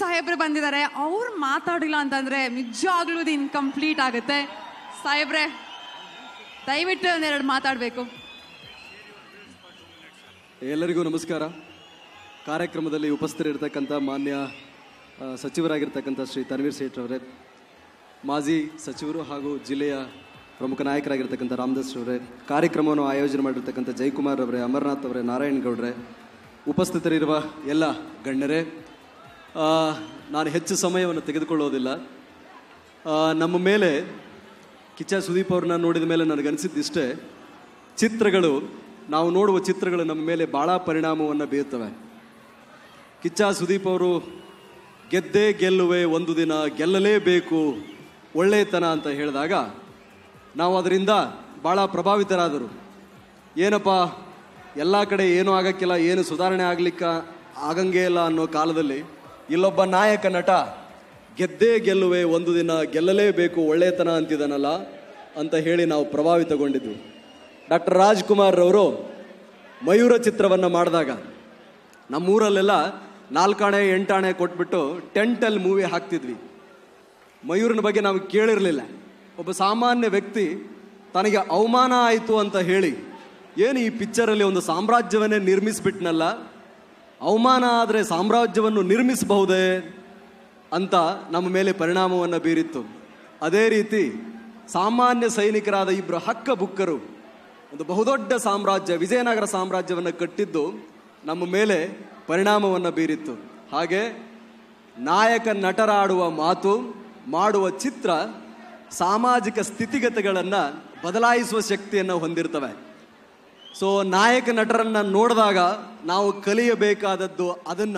ಸಾಹೇಬ್ರು ಬಂದಿದ್ದಾರೆ. ಅವ್ರು ಮಾತಾಡಿಲ್ಲ ಅಂತಂದ್ರೆ ನಿಜವಾಗ್ಲೂ ಇದು ಇನ್ಕಂಪ್ಲೀಟ್ ಆಗುತ್ತೆ. ಸಾಹೇಬ್ರೆ, ದಯವಿಟ್ಟು ಒಂದೆರಡು ಮಾತಾಡಬೇಕು. ಎಲ್ಲರಿಗೂ ನಮಸ್ಕಾರ. ಕಾರ್ಯಕ್ರಮದಲ್ಲಿ ಉಪಸ್ಥಿತರಿರ್ತಕ್ಕಂಥ ಮಾನ್ಯ ಸಚಿವರಾಗಿರ್ತಕ್ಕಂಥ ಶ್ರೀ ತನ್ವೀರ್ ಸೇಠ್ ಅವರೇ ಮಾಜಿ ಸಚಿವರು ಹಾಗೂ ಜಿಲ್ಲೆಯ ಪ್ರಮುಖ ನಾಯಕರಾಗಿರ್ತಕ್ಕಂಥ ರಾಮದಾಸ್ ಅವರೇ ಕಾರ್ಯಕ್ರಮವನ್ನು ಆಯೋಜನೆ ಮಾಡಿರ್ತಕ್ಕಂಥ ಜಯಕುಮಾರ್ ಅವರೇ ಅಮರನಾಥ್ ಅವರೇ, ನಾರಾಯಣ್ ಗೌಡ್ರೆ, ಉಪಸ್ಥಿತರಿರುವ ಎಲ್ಲ ಗಣ್ಯರೇ ನಾನು ಹೆಚ್ಚು ಸಮಯವನ್ನು ತೆಗೆದುಕೊಳ್ಳೋದಿಲ್ಲ. ನಮ್ಮ ಮೇಲೆ ಕಿಚ್ಚ ಸುದೀಪ್ ಅವ್ರನ್ನ ನೋಡಿದ ಮೇಲೆ ನನಗನ್ಸಿದ್ದಿಷ್ಟೇ ಚಿತ್ರಗಳು, ನಾವು ನೋಡುವ ಚಿತ್ರಗಳು ನಮ್ಮ ಮೇಲೆ ಭಾಳ ಪರಿಣಾಮವನ್ನು ಬೀರುತ್ತವೆ ಕಿಚ್ಚ ಸುದೀಪ್ ಅವರು, ಗೆದ್ದೇ ಗೆಲ್ಲುವೆ, ಒಂದು ದಿನ ಗೆಲ್ಲಲೇಬೇಕು ಒಳ್ಳೆಯತನ ಅಂತ ಹೇಳಿದಾಗ, ನಾವು ಅದರಿಂದ ಭಾಳ ಪ್ರಭಾವಿತರಾದರು. ಏನಪ್ಪ, ಎಲ್ಲ ಕಡೆ ಏನೂ ಆಗಕ್ಕಿಲ್ಲ, ಏನು ಸುಧಾರಣೆ ಆಗಲಿಕ್ಕ ಆಗಂಗೇ ಇಲ್ಲ ಅನ್ನೋ ಕಾಲದಲ್ಲಿ ಇಲ್ಲೊಬ್ಬ ನಾಯಕ ನಟ, ಗೆದ್ದೇ ಗೆಲ್ಲುವೆ ಒಂದು ದಿನ ಗೆಲ್ಲಲೇಬೇಕು ಒಳ್ಳೆಯತನ ಅಂತಿದ್ದಾನಲ್ಲ ಅಂತ ಹೇಳಿ ನಾವು ಪ್ರಭಾವಿತಗೊಂಡಿದ್ವಿ. ಡಾಕ್ಟರ್ ರಾಜ್ಕುಮಾರ್ ರವರು ಮಯೂರ ಚಿತ್ರವನ್ನು ಮಾಡಿದಾಗ, ನಮ್ಮೂರಲ್ಲೆಲ್ಲ ನಾಲ್ಕಾಣೆ, ಎಂಟಾಣೆ ಕೊಟ್ಬಿಟ್ಟು ಟೆಂಟಲ್ಲಿ ಮೂವಿ ಹಾಕ್ತಿದ್ವಿ. ಮಯೂರನ ಬಗ್ಗೆ ನಾವು ಕೇಳಿರಲಿಲ್ಲ. ಒಬ್ಬ ಸಾಮಾನ್ಯ ವ್ಯಕ್ತಿ ತನಗೆ ಅವಮಾನ ಆಯಿತು ಅಂತ ಹೇಳಿ, ಏನು ಈ ಪಿಕ್ಚರಲ್ಲಿ ಒಂದು ಸಾಮ್ರಾಜ್ಯವನ್ನೇ ನಿರ್ಮಿಸಿಬಿಟ್ನಲ್ಲ? ಅವಮಾನ ಆದರೆ ಸಾಮ್ರಾಜ್ಯವನ್ನು ನಿರ್ಮಿಸಬಹುದೇ ಅಂತ ನಮ್ಮ ಮೇಲೆ ಪರಿಣಾಮವನ್ನು ಬೀರಿತ್ತು. ಅದೇ ರೀತಿ ಸಾಮಾನ್ಯ ಸೈನಿಕರಾದ ಇಬ್ಬರು ಹಕ್ಕ ಬುಕ್ಕರು, ಒಂದು ಬಹುದೊಡ್ಡ ಸಾಮ್ರಾಜ್ಯ, ವಿಜಯನಗರ ಸಾಮ್ರಾಜ್ಯವನ್ನು ಕಟ್ಟಿದ್ದು ನಮ್ಮ ಮೇಲೆ ಪರಿಣಾಮವನ್ನು ಬೀರಿತ್ತು. ಹಾಗೆ ನಾಯಕ ನಟರಾಡುವ ಮಾತು, ಮಾಡುವ ಚಿತ್ರ ಸಾಮಾಜಿಕ ಸ್ಥಿತಿಗತಿಗಳನ್ನು ಬದಲಾಯಿಸುವ ಶಕ್ತಿಯನ್ನು ಹೊಂದಿರ್ತವೆ. ಸೊ ನಾಯಕ ನಟರನ್ನ ನೋಡಿದಾಗ ನಾವು ಕಲಿಯಬೇಕಾದದ್ದು ಅದನ್ನ.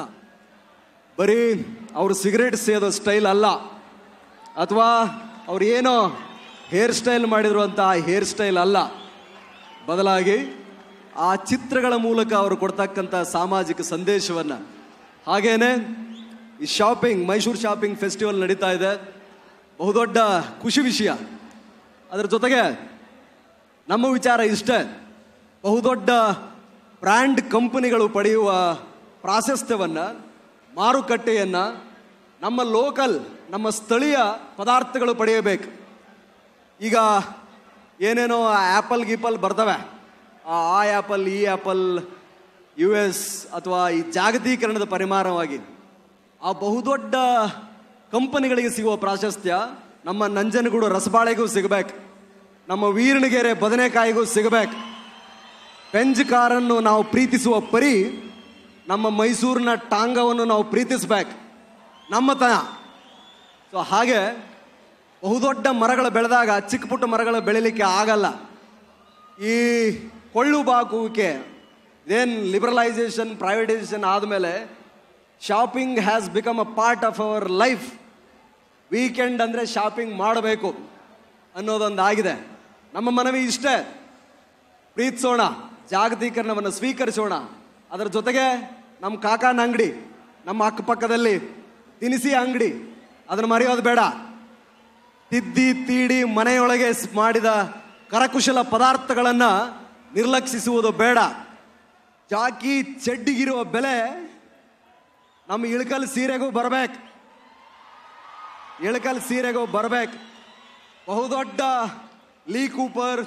ಬರೀ ಅವರು ಸಿಗರೇಟ್ ಸೇದೋ ಸ್ಟೈಲ್ ಅಲ್ಲ. ಅಥವಾ ಅವ್ರು ಏನೋ ಹೇರ್ ಸ್ಟೈಲ್ ಮಾಡಿದ್ರು ಅಂತ ಆ ಹೇರ್ ಸ್ಟೈಲ್ ಅಲ್ಲ. ಬದಲಾಗಿ ಆ ಚಿತ್ರಗಳ ಮೂಲಕ ಅವರು ಕೊಡ್ತಕ್ಕಂಥ ಸಾಮಾಜಿಕ ಸಂದೇಶವನ್ನು. ಹಾಗೇನೆ ಈ ಶಾಪಿಂಗ್ ಮೈಸೂರು ಶಾಪಿಂಗ್ ಫೆಸ್ಟಿವಲ್ ನಡೀತಾ ಇದೆ. ಬಹುದೊಡ್ಡ ಖುಷಿ ವಿಷಯ. ಅದರ ಜೊತೆಗೆ ನಮ್ಮ ವಿಚಾರ ಇಷ್ಟೇ. ಬಹುದೊಡ್ಡ ಬ್ರ್ಯಾಂಡ್ ಕಂಪನಿಗಳು ಪಡೆಯುವ ಪ್ರಾಶಸ್ತ್ಯವನ್ನು, ಮಾರುಕಟ್ಟೆಯನ್ನು ನಮ್ಮ ಲೋಕಲ್, ನಮ್ಮ ಸ್ಥಳೀಯ ಪದಾರ್ಥಗಳು ಪಡೆಯಬೇಕು. ಈಗ ಏನೇನೋ ಆ್ಯಪಲ್ ಗೀಪಲ್ ಬರ್ತವೆ ಆ ಆ್ಯಪಲ್ ಈ ಆ್ಯಪಲ್ ಯು ಎಸ್ ಅಥವಾ ಈ ಜಾಗತೀಕರಣದ ಪರಿಮಾಣವಾಗಿ. ಆ ಬಹುದೊಡ್ಡ ಕಂಪನಿಗಳಿಗೆ ಸಿಗುವ ಪ್ರಾಶಸ್ತ್ಯ ನಮ್ಮ ನಂಜನಗೂಡು ರಸಬಾಳೆಗೂ ಸಿಗಬೇಕು. ನಮ್ಮ ವೀರಣಗೆರೆ ಬದನೆಕಾಯಿಗೂ ಸಿಗಬೇಕು. ಪೆಂಜ್ ಕಾರನ್ನು ನಾವು ಪ್ರೀತಿಸುವ ಪರಿ ನಮ್ಮ ಮೈಸೂರಿನ ಟಾಂಗವನ್ನು ನಾವು ಪ್ರೀತಿಸ್ಬೇಕು. ನಮ್ಮತನ ಸೊ ಹಾಗೆ ಬಹುದೊಡ್ಡ ಮರಗಳು ಬೆಳೆದಾಗ ಚಿಕ್ಕ ಪುಟ್ಟ ಮರಗಳು ಬೆಳಿಲಿಕ್ಕೆ ಆಗಲ್ಲ. ಈ ಕೊಳ್ಳು ಬಾಕುವಿಕೆ ಏನು ಲಿಬರಲೈಸೇಷನ್ ಪ್ರೈವೇಟೈಸೇಷನ್ ಆದಮೇಲೆ shopping has become a part of our life weekend ಅಂದರೆ ಶಾಪಿಂಗ್ ಮಾಡಬೇಕು ಅನ್ನೋದೊಂದು ಆಗಿದೆ ನಮ್ಮ ಮನವಿ ಇಷ್ಟೇ. ಪ್ರೀತಿಸೋಣ. ಜಾಗತೀಕರಣವನ್ನು ಸ್ವೀಕರಿಸೋಣ. ಅದರ ಜೊತೆಗೆ ನಮ್ಮ ಕಾಕಾನ ಅಂಗಡಿ, ನಮ್ಮ ಅಕ್ಕಪಕ್ಕದಲ್ಲಿ ತಿನಿಸಿ ಅಂಗಡಿ, ಅದನ್ನು ಮರೆಯೋದು ಬೇಡ. ತಿದ್ದಿ, ತೀಡಿ ಮನೆಯೊಳಗೆ ಮಾಡಿದ ಕರಕುಶಲ ಪದಾರ್ಥಗಳನ್ನು ನಿರ್ಲಕ್ಷಿಸುವುದು ಬೇಡ. ಜಾಕಿ ಚೆಡ್ಡಿಗಿರುವ ಬೆಲೆ ನಮ್ಮ ಇಳಕಲ್ ಸೀರೆಗೂ ಬರಬೇಕು. ಇಳಕಲ್ ಸೀರೆಗೂ ಬರಬೇಕು. ಬಹುದೊಡ್ಡ ಲೀ ಕೂಪರ್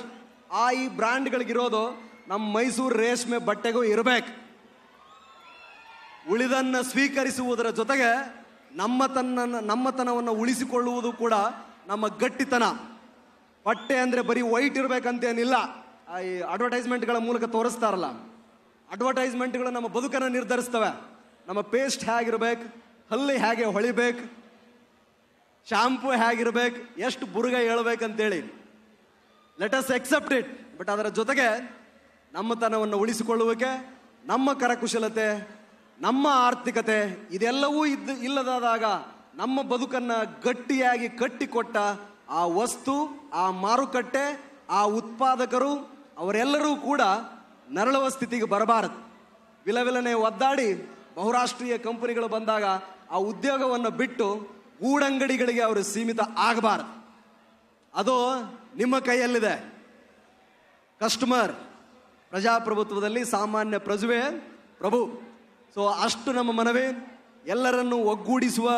ಆ ಈ ಬ್ರ್ಯಾಂಡ್ಗಳಿಗಿರೋದು ನಮ್ಮ ಮೈಸೂರು ರೇಷ್ಮೆ ಬಟ್ಟೆಗೂ ಇರಬೇಕು. ಉಳಿದನ್ನ ಸ್ವೀಕರಿಸುವುದರ ಜೊತೆಗೆ ನಮ್ಮತನ ನಮ್ಮತನವನ್ನು ಉಳಿಸಿಕೊಳ್ಳುವುದು ಕೂಡ ನಮ್ಮ ಗಟ್ಟಿತನ. ಬಟ್ಟೆ ಅಂದರೆ ಬರೀ ವೈಟ್ ಇರಬೇಕಂತೇನಿಲ್ಲ. ಈ ಅಡ್ವರ್ಟೈಸ್ಮೆಂಟ್ಗಳ ಮೂಲಕ ತೋರಿಸ್ತಾರಲ್ಲ. ಅಡ್ವರ್ಟೈಸ್ಮೆಂಟ್ಗಳು ನಮ್ಮ ಬದುಕನ್ನು ನಿರ್ಧರಿಸ್ತವೆ. ನಮ್ಮ ಪೇಸ್ಟ್ ಹೇಗಿರ್ಬೇಕು, ಹಲ್ಲಿ ಹೇಗೆ ಹೊಳಿಬೇಕು, ಶಾಂಪು ಹೇಗಿರ್ಬೇಕು, ಎಷ್ಟು ಬುರುಗ ಹೇಳ್ಬೇಕಂತೇಳಿ. Let us accept it but ಅದರ ಜೊತೆಗೆ ನಮ್ಮತನವನ್ನು ಉಳಿಸಿಕೊಳ್ಳುವಿಕೆ, ನಮ್ಮ ಕರಕುಶಲತೆ, ನಮ್ಮ ಆರ್ಥಿಕತೆ, ಇದೆಲ್ಲವೂ ಇದ್ದ, ಇಲ್ಲದಾದಾಗ ನಮ್ಮ ಬದುಕನ್ನು ಗಟ್ಟಿಯಾಗಿ ಕಟ್ಟಿಕೊಟ್ಟ ಆ ವಸ್ತು, ಆ ಮಾರುಕಟ್ಟೆ, ಆ ಉತ್ಪಾದಕರು, ಅವರೆಲ್ಲರೂ ಕೂಡ ನರಳುವ ಸ್ಥಿತಿಗೆ ಬರಬಾರದು. ವಿಲವಿಲನೆ ಒದ್ದಾಡಿ ಬಹುರಾಷ್ಟ್ರೀಯ ಕಂಪನಿಗಳು ಬಂದಾಗ ಆ ಉದ್ಯೋಗವನ್ನು ಬಿಟ್ಟು ಗೂಡಂಗಡಿಗಳಿಗೆ ಅವರು ಸೀಮಿತ ಆಗಬಾರದು. ಅದು ನಿಮ್ಮ ಕೈಯಲ್ಲಿದೆ. ಕಸ್ಟಮರ್ ಪ್ರಜಾಪ್ರಭುತ್ವದಲ್ಲಿ ಸಾಮಾನ್ಯ ಪ್ರಜುವೆ ಪ್ರಭು. ಸೊ ಅಷ್ಟು ನಮ್ಮ ಮನವೇ. ಎಲ್ಲರನ್ನು ಒಗ್ಗೂಡಿಸುವ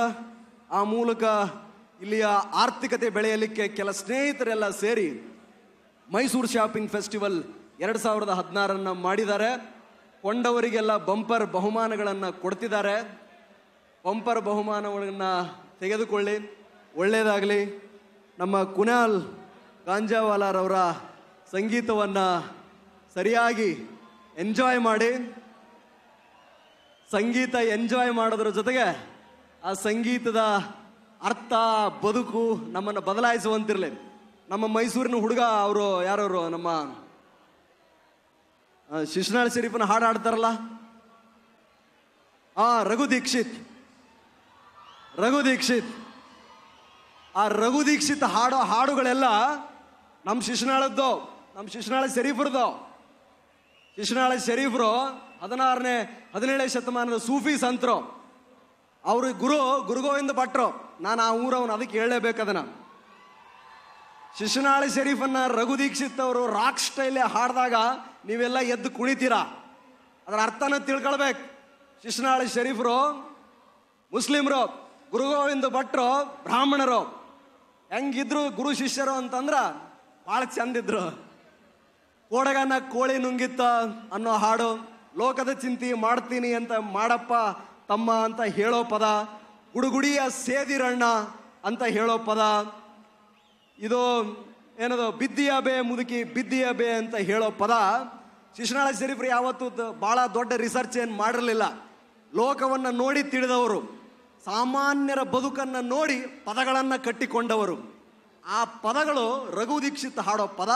ಆ ಮೂಲಕ ಇಲ್ಲಿಯ ಆರ್ಥಿಕತೆ ಬೆಳೆಯಲಿಕ್ಕೆ ಕೆಲ ಸ್ನೇಹಿತರೆಲ್ಲ ಸೇರಿ ಮೈಸೂರು ಶಾಪಿಂಗ್ ಫೆಸ್ಟಿವಲ್ ಎರಡು ಸಾವಿರದ ಹದಿನಾರನ್ನು ಮಾಡಿದ್ದಾರೆ. ಕೊಂಡವರಿಗೆಲ್ಲ ಬಂಪರ್ ಬಹುಮಾನಗಳನ್ನು ಕೊಡ್ತಿದ್ದಾರೆ. ಬಂಪರ್ ಬಹುಮಾನಗಳನ್ನು ತೆಗೆದುಕೊಳ್ಳಿ. ಒಳ್ಳೆಯದಾಗಲಿ ನಮ್ಮ ಕುನಾಲ್ ಗಾಂಜಾವಾಲಾರವರ ಸಂಗೀತವನ್ನು ಸರಿಯಾಗಿ ಎಂಜಾಯ್ ಮಾಡಿ, ಸಂಗೀತ ಎಂಜಾಯ್ ಮಾಡೋದ್ರ ಜೊತೆಗೆ ಆ ಸಂಗೀತದ ಅರ್ಥ, ಬದುಕು ನಮ್ಮನ್ನು ಬದಲಾಯಿಸುವಂತಿರಲಿ ನಮ್ಮ ಮೈಸೂರಿನ ಹುಡುಗ ಅವರು ಯಾರವರು? ನಮ್ಮ ಶಿಶುನಾಳ್ ಶರೀಫನ ಹಾಡು ಹಾಡ್ತಾರಲ್ಲ? ಆ, ರಘು ದೀಕ್ಷಿತ್. ರಘು ದೀಕ್ಷಿತ್. ಆ ರಘು ದೀಕ್ಷಿತ್ ಹಾಡೋ ಹಾಡುಗಳೆಲ್ಲ ನಮ್ಮ ಶಿಶುನಾಳದ್ದು ನಮ್ಮ ಶಿಶುನಾಳ ಶರೀಫರದ್ದು. ಶಿಶುನಾಳ ಶರೀಫರು ಹದಿನಾರನೇ, ಹದಿನೇಳನೇ ಶತಮಾನದ ಸೂಫಿ ಸಂತರು. ಅವರು ಗುರು, ಗುರುಗೋವಿಂದ ಭಟ್ರು. ನಾನು ಆ ಊರವನು ಅದಕ್ಕೆ ಹೇಳಲೇಬೇಕು ಶಿಶುನಾಳಿ ಶಿಶುನಾಳ ಶರೀಫನ್ನ ರಘು ದೀಕ್ಷಿತ್ ಅವರು ರಾಕ್ ಸ್ಟೈಲ್ ಹಾಡಿದಾಗ ನೀವೆಲ್ಲ ಎದ್ದು ಕುಣಿತೀರಾ? ಅದರ ಅರ್ಥನ ತಿಳ್ಕೊಳ್ಬೇಕು. ಶಿಶುನಾಳಿ ಶರೀಫರು, ಮುಸ್ಲಿಮ್ರು, ಗುರುಗೋವಿಂದ ಭಟ್ರು, ಬ್ರಾಹ್ಮಣರು. ಹೆಂಗಿದ್ರು ಗುರು ಶಿಷ್ಯರು ಅಂತಂದ್ರ ಭಾಳ ಚಂದಿದ್ರು. ಕೋಡಗನ ಕೋಳಿ ನುಂಗಿತ್ತ ಅನ್ನೋ ಹಾಡು ಲೋಕದ ಚಿಂತಿ ಮಾಡ್ತೀನಿ ಅಂತ ಮಾಡಪ್ಪ ತಮ್ಮ ಅಂತ ಹೇಳೋ ಪದ ಗುಡುಗುಡಿಯ ಸೇದಿರಣ್ಣ ಅಂತ ಹೇಳೋ ಪದ. ಇದು ಏನದು, ಬಿದ್ದಿಯ ಬೇ ಮುದುಕಿ, ಬಿದ್ದಿಯ ಬೇ ಅಂತ ಹೇಳೋ ಪದ. ಶಿಶುನಾಳ ಶರೀಫರು ಯಾವತ್ತೂ ಭಾಳ ದೊಡ್ಡ ರಿಸರ್ಚ್ ಏನು ಮಾಡಿರಲಿಲ್ಲ. ಲೋಕವನ್ನು ನೋಡಿ ತಿಳಿದವರು, ಸಾಮಾನ್ಯರ ಬದುಕನ್ನು ನೋಡಿ ಪದಗಳನ್ನು ಕಟ್ಟಿಕೊಂಡವರು. ಆ ಪದಗಳು ರಘು ದೀಕ್ಷಿತ್ ಹಾಡೋ ಪದ.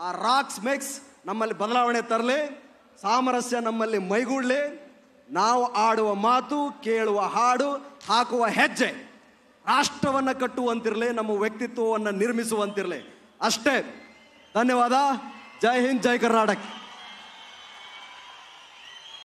ಆ ರಾಕ್ಸ್ ಮೇಕ್ಸ್ ನಮ್ಮಲ್ಲಿ ಬದಲಾವಣೆ ತರಲಿ, ಸಾಮರಸ್ಯ ನಮ್ಮಲ್ಲಿ ಮೈಗೂಡಲಿ. ನಾವು ಆಡುವ ಮಾತು, ಕೇಳುವ ಹಾಡು, ಹಾಕುವ ಹೆಜ್ಜೆ ರಾಷ್ಟ್ರವನ್ನ ಕಟ್ಟುವಂತಿರಲಿ, ನಮ್ಮ ವ್ಯಕ್ತಿತ್ವವನ್ನು ನಿರ್ಮಿಸುವಂತಿರಲಿ. ಅಷ್ಟೇ. ಧನ್ಯವಾದ. ಜೈ ಹಿಂದ್, ಜೈ ಕರ್ನಾಟಕ.